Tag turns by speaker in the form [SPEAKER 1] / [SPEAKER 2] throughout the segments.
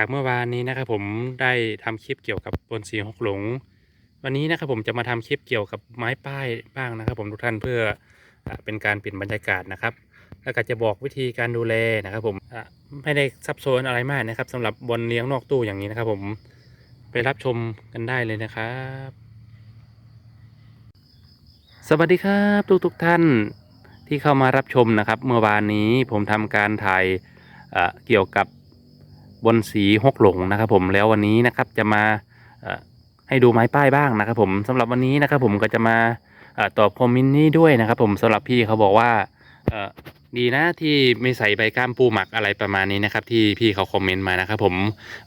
[SPEAKER 1] จากเมื่อวานนี้นะครับผมได้ทำคลิปเกี่ยวกับบนสีหกหลง วันนี้นะครับผมจะมาทำคลิปเกี่ยวกับไม้ป้ายบ้างนะครับ ผมทุกท่านเพื่อเป็นการเปลี่ยนบรรยากาศนะครับ แล้วก็จะบอกวิธีการดูแลนะครับ ผมไม่ได้ซับซ้อนอะไรมากนะครับสำหรับบนเลี้ยงนอกตู้อย่างนี้นะครับ ผมไปรับชมกันได้เลยนะครับ สวัสดีครับทุกทุกๆท่านที่เข้ามารับชมนะครับ เมื่อวานนี้ผมทำการถ่ายเกี่ยวกับ บนสีหกหลงนะครับผมแล้ววันนี้นะครับจะมาให้ดูไม้ป้ายบ้างนะครับผมสำหรับวันนี้นะครับผมก็จะมาตอบคอมเมนต์นี้ด้วยนะครับผมสำหรับพี่เขาบอกว่าดีนะที่ไม่ใส่ใบก้ามปูหมักอะไรประมาณนี้นะครับ ที่พี่เขาคอมเมนต์มานะครับผม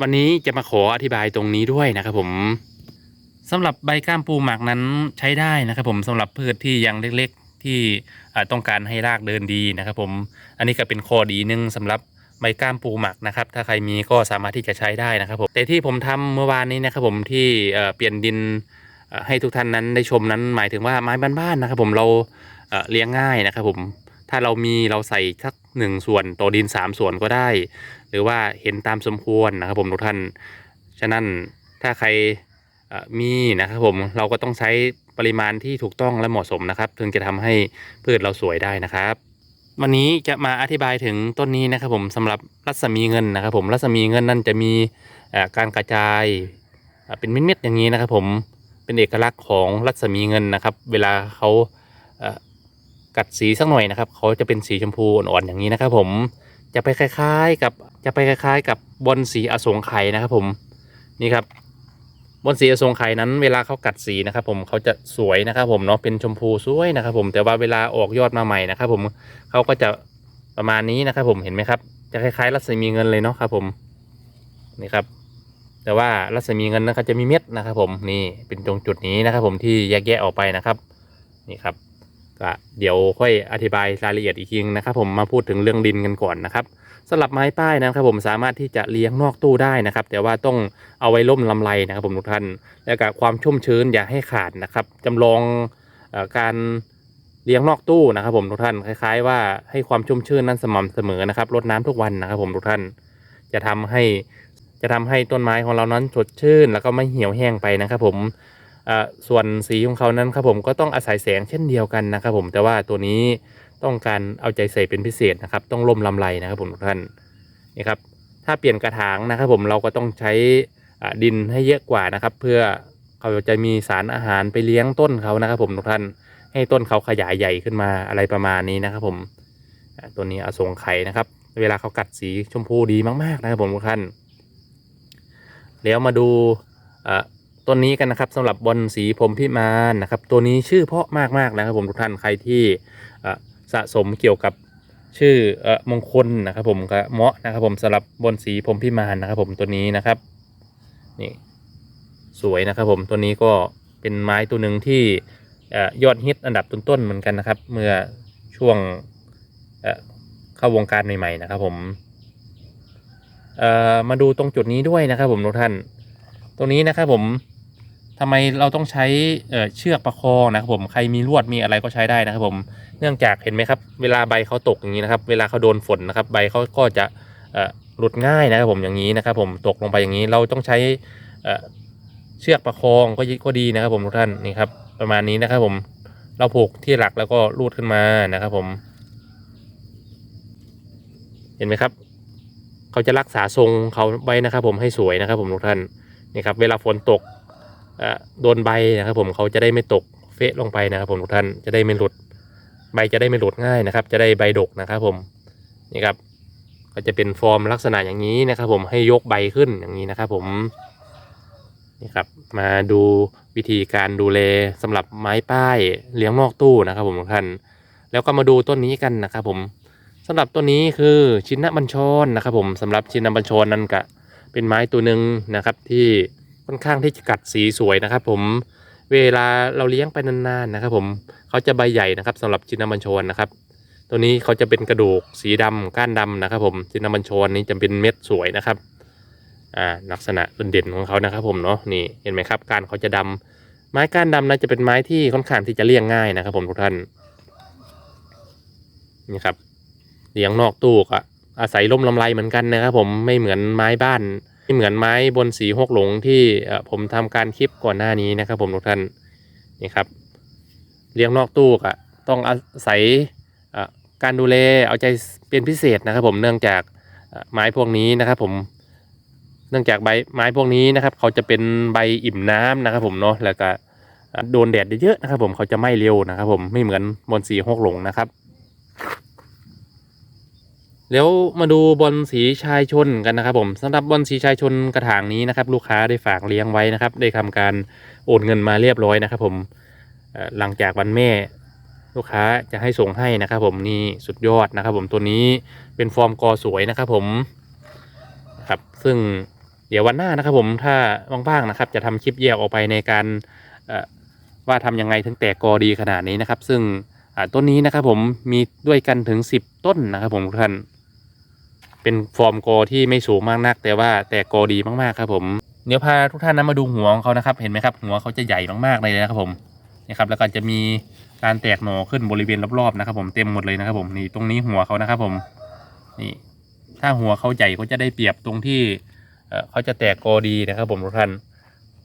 [SPEAKER 1] วันนี้จะมาขออธิบายตรงนี้ด้วยนะครับผมสำหรับใบก้ามปูหมักนั้นใช้ได้นะครับผมสำหรับพืชที่ยังเล็ก ๆ ที่ต้องการให้รากเดินดีนะครับผมอันนี้ก็เป็นข้อดีนึงสำหรับ ใบก้ามปูหมักนะครับ ถ้าใครมีก็สามารถที่จะใช้ได้นะครับผมแต่ที่ผมทำเมื่อวานนี้นะครับผมที่เปลี่ยนดินให้ทุกท่านนั้นได้ชมนั้นหมายถึงว่าไม้บ้านๆนะครับผมเราเลี้ยงง่ายนะครับผมถ้าเรามีเราใส่สักหนึ่งส่วนต่อดินสามส่วนก็ได้ หรือว่าเห็นตามสมควรนะครับผมทุกท่าน ฉะนั้นถ้าใครมีนะครับผมเราก็ต้องใช้ปริมาณที่ถูกต้องและเหมาะสมนะครับ ถึงจะทำให้พืชเราสวยได้นะครับ วันนี้จะมาอธิบายถึงต้นนี้นะครับผมสำหรับรัศมีเงินนะครับผมรัศมีเงินนั่นจะมีการกระจายเป็นเม็ดๆอย่างนี้นะครับผมเป็นเอกลักษณ์ของรัศมีเงินนะครับ เวลาเขากัดสีสักหน่อยนะครับเขาจะเป็นสีชมพูอ่อนๆอย่างนี้นะครับผมจะไปคล้ายๆกับจะไปคล้ายๆ กับบอลสีอสงไขยนะครับผมนี่ครับ บนสีอสงไขยนั้นเวลาเขากัดสีนะครับผมเขาจะสวยนะครับผมเนาะเป็นชมพูสวยนะครับผมแต่ว่าเวลาออกยอดมาใหม่นะครับผมเขาก็จะประมาณนี้นะครับผมเห็นไหมครับ จะคล้ายๆ รัศมีเงินเลยเนาะครับผมนี่ครับ แต่ว่ารัศมีเงินนั้นเขาจะมีเม็ดนะครับผมนี่เป็นตรงจุดนี้นะครับผมที่แยกแยะออกไปนะครับนี่ครับก็เดี๋ยวค่อยอธิบายรายละเอียดอีกทีนึงนะครับ ผมมาพูดถึงเรื่องดินกันก่อนนะครับ สำหรับไม้ป้ายนะครับผมสามารถที่จะเลี้ยงนอกตู้ได้นะครับ แต่ว่าต้องเอาไว้ล่มลำไรนะครับผมทุกท่าน แล้วก็ความชุ่มชื้นอย่าให้ขาดนะครับจำลองอการเลี้ยงนอกตู้นะครับ ผมทุกท่านคล้าย ๆ ว่าให้ความชุ่มชื้นนั้นสม่ำเสมอนะครับรดน้ำทุกวันนะครับ ผมทุกท่านจะทำให้จะทำให้ต้นไม้ของเรานั้นสดชื่น แล้วก็ไม่เหี่ยวแห้งไปนะครับ ผมส่วนสีของเขานั้นครับผมก็ต้องอาศัยแสงเช่นเดียวกันนะครับ ผมแต่ว่าตัวนี้ ต้องการเอาใจใส่เป็นพิเศษนะครับ ต้องล่มลำไรนะครับผมทุกท่านนี่ครับ ถ้าเปลี่ยนกระถางนะครับ ผมเราก็ต้องใช้ดินให้เยอะกว่านะครับ เพื่อเขาจะมีสารอาหารไปเลี้ยงต้นเขานะครับผมทุกท่าน ให้ต้นเขาขยายใหญ่ขึ้นมาอะไรประมาณนี้นะครับ ผมตัวนี้อสงไข่นะครับ เวลาเขากัดสีชมพูดีมากๆนะครับผมทุกท่านแล้วมาดูต้นนี้กันนะครับสำหรับบอลสีผมพิมานนะครับ ตัวนี้ชื่อเพาะมากๆนะครับ ผมทุกท่านใครที่ สะสมเกี่ยวกับชื่อเอ่อมงคลนะครับผมก็เหมาะนะครับผมสำหรับบอลสีผมพิมานนะครับผมตัวนี้นะครับนี่สวยนะครับผมตัวนี้ก็เป็นไม้ตัวหนึ่งที่เอ่อยอดฮิตอันดับต้นๆเหมือนกันนะครับ เมื่อช่วงเอ่อเข้าวงการใหม่ๆนะครับผมเอ่อมาดูตรงจุดนี้ด้วยนะครับผมทุกท่าน ตรงนี้นะครับผม ทำไมเราต้องใช้เชือกประคองนะครับผมใครมีลวดมีอะไรก็ใช้ได้นะครับผมเนื่องจากเห็นไหมครับ เวลาใบเขาตกอย่างนี้นะครับ เวลาเขาโดนฝนนะครับ ใบเขาก็จะหลุดง่ายนะครับผมอย่างนี้นะครับ ผมตกลงไปอย่างนี้เราต้องใช้เชือกประคองก็ก็ดีนะครับ ผมทุกท่านนี่ครับ ประมาณนี้นะครับ ผมเราผูกที่หลักแล้วก็ลูดขึ้นมานะครับ ผม เห็นไหมครับ เขาจะรักษาทรงเขาไว้นะครับ ผมให้สวยนะครับ ผมทุกท่านนี่ครับ เวลาฝนตก โดนใบนะครับผมเขาจะได้ไม่ตกเฟะลงไปนะครับผมทุกท่านจะได้ไม่หลุด ใบจะได้ไม่หลุดง่ายนะครับ จะได้ใบดกนะครับผมนี่ครับก็จะเป็นฟอร์มลักษณะอย่างนี้นะครับ ผมให้ยกใบขึ้นอย่างนี้นะครับผมนี่ครับมาดูวิธีการดูแลสำหรับไม้ป้ายเลี้ยงนอกตู้นะครับ ผมทุกท่านแล้วก็มาดูต้นนี้กันนะครับ ผมสำหรับต้นนี้คือชินนบัญชรนะครับ ผมสำหรับชินนบัญชรนั้นก็เป็นไม้ตัวหนึ่งนะครับที่ ค่อนข้างที่จะกัดสีสวยนะครับ ผมเวลาเราเลี้ยงไปนานๆนะครับ ผมเขาจะใบใหญ่นะครับสำหรับชินนบัญชรนะครับ ตัวนี้เขาจะเป็นกระดูกสีดำก้านดำนะครับ ผมจินนาบัญชรนี้จะเป็นเม็ดสวยนะครับอ่าลักษณะเด่นๆของเขานะครับ ผมเนาะนี่เห็นไหมครับการเขาจะดำไม้ก้านดำนะจะเป็นไม้ที่ค่อนข้างที่จะเลี้ยงง่ายนะครับ ผมทุกท่านนี่ครับเลี้ยงนอกตู้ก็อาศัยร่มลำไรเหมือนกันนะครับ ผมไม่เหมือนไม้บ้าน ที่เหมือนไม้บนสีหกหลงที่ผมทำการคลิปก่อนหน้านี้นะครับ ผมทุกท่านนี่ครับเลี้ยงนอกตู้ก็ต้องอาศัยการดูแลเอาใจเป็นพิเศษนะครับ ผมเนื่องจากไม้พวกนี้นะครับผมเนื่องจากใบไม้พวกนี้นะครับ เขาจะเป็นใบอิ่มน้ำนะครับ ผมเนาะแล้วก็โดนแดดเยอะนะครับ ผมเขาจะไหม้เร็วนะครับ ผมไม่เหมือนบนสีหกหลงนะครับ แล้วมาดูบอลสีชายชนกันนะครับ ผมสำหรับบอลสีชายชนกระถางนี้นะครับ ลูกค้าได้ฝากเลี้ยงไว้นะครับ ได้ทำการโอนเงินมาเรียบร้อยนะครับ ผมหลังจากวันแม่ลูกค้าจะให้ส่งให้นะครับ ผมนี่สุดยอดนะครับ ผมตัวนี้เป็นฟอร์มกอสวยนะครับ ผมครับ ซึ่งเดี๋ยววันหน้านะครับ ผมถ้าว่างๆนะครับ จะทำคลิปแยกออกไปในการว่าทำยังไงถึงแตกกอดีขนาดนี้นะครับ ซึ่งต้นนี้นะครับผมมีด้วยกันถึง 10 ต้นนะครับผมทุกท่าน เป็นฟอร์มกอที่ไม่สูงมากนัก แต่ว่าแตกกอดีมากๆครับผมเดี๋ยวพาทุกท่านนะมาดูหัวของเขานะครับ เห็นไหมครับ หัวเขาจะใหญ่มากๆเลยนะครับผมนี่ครับแล้วก็จะมีการแตกหน่อขึ้นบริเวณรอบๆนะครับ ผมเต็มหมดเลยนะครับ ผมนี่ตรงนี้หัวเขานะครับ ผมนี่ถ้าหัวเขาใหญ่ก็จะได้เปรียบตรงที่เขาจะแตกกอดีนะครับ ผมทุกท่าน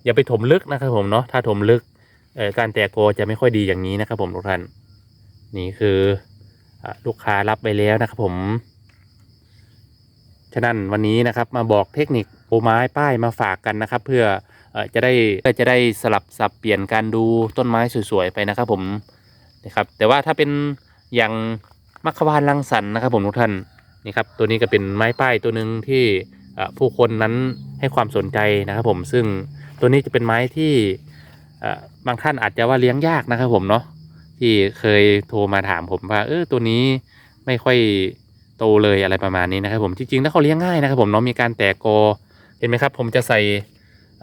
[SPEAKER 1] อย่าไปถมลึกนะครับ ผมเนาะถ้าถมลึกการแตกกอจะไม่ค่อยดีอย่างนี้นะครับ ผมทุกท่านนี่คือลูกค้ารับไปแล้วนะครับ ผม ฉะนั้นวันนี้นะครับมาบอกเทคนิคปูไม้ป้ายมาฝากกันนะครับ เพื่อจะได้เพื่อจะได้สลับสับเปลี่ยนการดูต้นไม้สวยๆไปนะครับผมนะครับแต่ว่าถ้าเป็นอย่างมัคควานลังสรรนะครับผมทุกท่านนี่ครับตัวนี้ก็เป็นไม้ป้ายตัวหนึ่งที่ผู้คนนั้นให้ความสนใจนะครับผมซึ่งตัวนี้จะเป็นไม้ที่บางท่านอาจจะว่าเลี้ยงยากนะครับผมเนาะที่เคยโทรมาถามผมว่าเออตัวนี้ไม่ค่อย โตเลยอะไรประมาณนี้นะครับผมจริงๆแล้วเขาเลี้ยงง่ายนะครับผมเนาะมีการแตกกอเห็นไหมครับ ผมจะใส่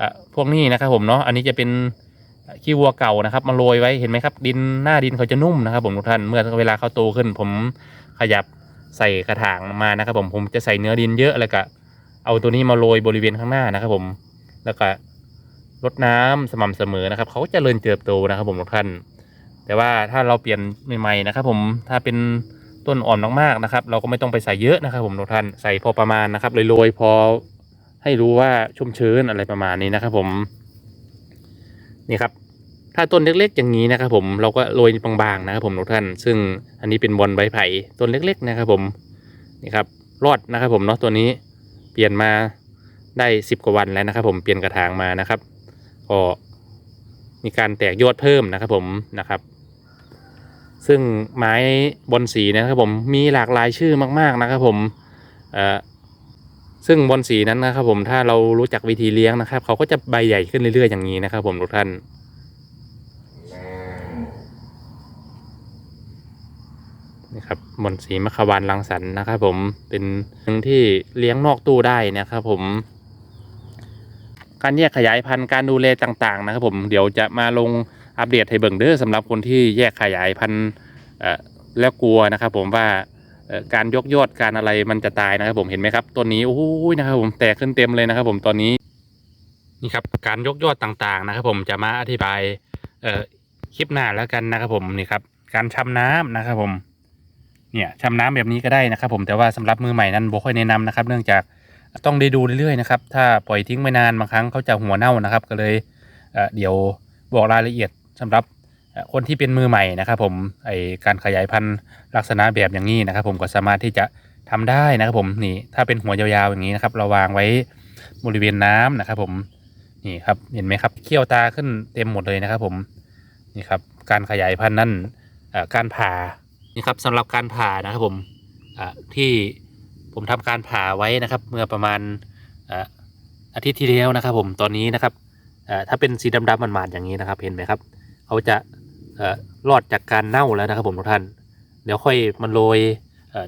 [SPEAKER 1] อะพวกนี้นะครับผมเนาะอันนี้จะเป็นขี้วัวเก่านะครับมาโรยไว้เห็นไหมครับ ดินหน้าดินเขาจะนุ่มนะครับ ผมทุกท่านเมื่อเวลาเขาโตขึ้น ผมขยับใส่กระถางมานะครับ ผมผมจะใส่เนื้อดินเยอะแล้วก็เอาตัวนี้มาโรยบริเวณข้างหน้านะครับ ผมแล้วก็รดน้ำสม่ำเสมอนะครับ เขาก็จเจริญเติบโตนะครับ ผมทุกท่าน แต่ว่าถ้าเราเปลี่ยนใหม่ๆนะครับ ผมถ้าเป็น ต้นอ่อนมากๆนะครับ เราก็ไม่ต้องไปใส่เยอะนะครับ ผมทุกท่านใส่พอประมาณนะครับโรยๆพอให้รู้ว่าชุ่มชื้นอะไรประมาณนี้นะครับ ผมนี่ครับ ถ้าต้นเล็กๆ อย่างนี้นะครับ ผมเราก็โรยบางๆนะครับ ผมทุกท่าน ซึ่งอันนี้เป็นบอลใบไผ่ต้นเล็ก ๆ นะครับ ผมนี่ครับรอดนะครับผมเนาะตัวนี้เปลี่ยนมาได้สิบกว่าวันแล้วนะครับ ผมเปลี่ยนกระถางมานะครับก็มีการแตกยอดเพิ่มนะครับ ผมนะครับ ซึ่งไม้บอนสีนะครับผมมีหลากหลายชื่อมากๆนะครับผมเอ่อซึ่งบอนสีนั้นนะครับผมถ้าเรารู้จักวิธีเลี้ยงนะครับ เขาก็จะใบใหญ่ขึ้นเรื่อยๆอย่างนี้นะครับ ผมทุกท่านนี่ครับบอนสีมะขวานรังสรรค์นะครับ ผมเป็นหนึ่งที่เลี้ยงนอกตู้ได้นะครับผม การแยกขยายพันธุ์การดูแลต่าง ๆ นะครับ ผมเดี๋ยวจะมาลง อัปเดตให้เบิ่งเด้อสำหรับคนที่แยกขยายพันธุ์แล้วกลัวนะครับผมว่าการยกยอดการอะไรมันจะตายนะครับผมเห็นไหมครับต้นนี้โอ้ยนะครับผมแตกขึ้นเต็มเลยนะครับผมตอนนี้นี่ครับการยกยอดต่างๆนะครับ ผมจะมาอธิบายคลิปหน้าแล้วกันนะครับผมนี่ครับการชำน้ำนะครับผมเนี่ยชำน้ำแบบนี้ก็ได้นะครับ ผมแต่ว่าสำหรับมือใหม่นั้นบ่ค่อยแนะนำนะครับ เนื่องจากต้องได้ดูเรื่อยๆนะครับถ้าปล่อยทิ้งไว้นานบางครั้งเขาจะหัวเน่านะครับ ก็เลยเดี๋ยวบอกรายละเอียด สำหรับคนที่เป็นมือใหม่นะครับ ผมไอการขยายพันธุ์ลักษณะแบบอย่างนี้นะครับ ผมก็สามารถที่จะทำได้นะครับ ผมนี่ถ้าเป็นหัวยาวๆอย่างนี้นะครับ เราวางไว้บริเวณน้ำนะครับ ผมนี่ครับเห็นไหมครับเขี้ยวตาขึ้นเต็มหมดเลยนะครับ ผมนี่ครับ การขยายพันธุ์นั่นการผ่านี่ครับสำหรับการผ่านะครับ ผมที่ผมทำการผ่าไว้นะครับ เมื่อประมาณอาทิตย์ที่แล้วนะครับ ผมตอนนี้นะครับถ้าเป็นสีดำๆมันๆอย่างนี้นะครับ เห็นไหมครับ เขาจะเอ่อรอดจากการเน่าแล้วนะครับผมทุกท่าน เดี๋ยวค่อยมันโรย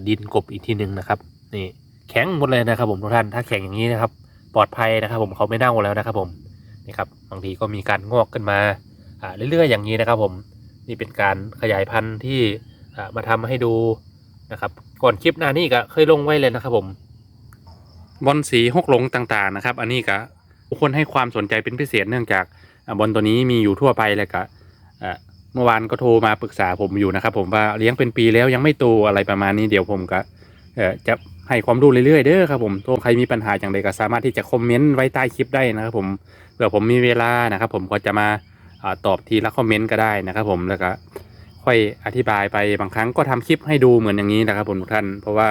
[SPEAKER 1] ดินกบอีกทีหนึ่งนะครับนี่แข็งหมดเลยนะครับผมทุกท่านถ้าแข็งอย่างนี้นะครับ ปลอดภัยนะครับ ผมเขาไม่เน่าแล้วนะครับ ผมนี่ครับบางทีก็มีการงอกขึ้นมาเรื่อยๆอย่างนี้นะครับ ผมนี่เป็นการขยายพันธุ์ที่มาทำให้ดูนะครับ ก่อนคลิปหน้านี้ก็เคยลงไว้เลยนะครับ ผมบอลสีหกหลงต่างๆนะครับ อันนี้ก็คนให้ความสนใจเป็นพิเศษเนื่องจากบอลตัวนี้มีอยู่ทั่วไปเลยก็ เมื่อวานก็โทรมาปรึกษาผมอยู่นะครับ ผมว่าเลี้ยงเป็นปีแล้วยังไม่โตอะไรประมาณนี้เดี๋ยวผมก็จะให้ความรู้เรื่อยๆเด้อครับผมถ้าใครมีปัญหาอย่างใดก็สามารถที่จะคอมเมนต์ไว้ใต้คลิปได้นะครับ ผมเผื่อผมมีเวลานะครับ ผมก็จะมาตอบทีละคอมเมนต์ก็ได้นะครับ ผมแล้วก็ค่อยอธิบายไปบางครั้งก็ทำคลิปให้ดูเหมือนอย่างนี้นะครับผมทุกท่าน เพราะว่า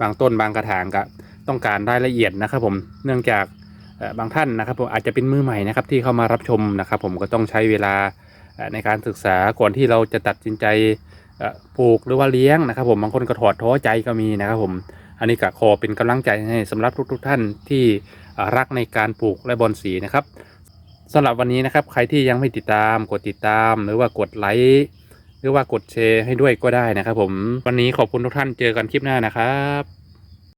[SPEAKER 1] บางต้นบางกระถางก็ต้องการรายละเอียดนะครับ ผมเนื่องจากบางท่านนะครับผมอาจจะเป็นมือใหม่นะครับที่เข้ามารับชมนะครับ ผมก็ต้องใช้เวลา ในการศึกษาก่อนที่เราจะตัดสินใจปลูกหรือว่าเลี้ยงนะครับผมบางคนก็ถอดท้อใจก็มีนะครับผมอันนี้ก็ขอเป็นกำลังใจให้สำหรับทุกๆท่านที่รักในการปลูกและบอนสีนะครับสำหรับวันนี้นะครับใครที่ยังไม่ติดตามกดติดตามหรือว่ากดไลค์หรือว่ากดแชร์ให้ด้วยก็ได้นะครับผมวันนี้ขอบคุณทุกท่านเจอกันคลิปหน้านะครับ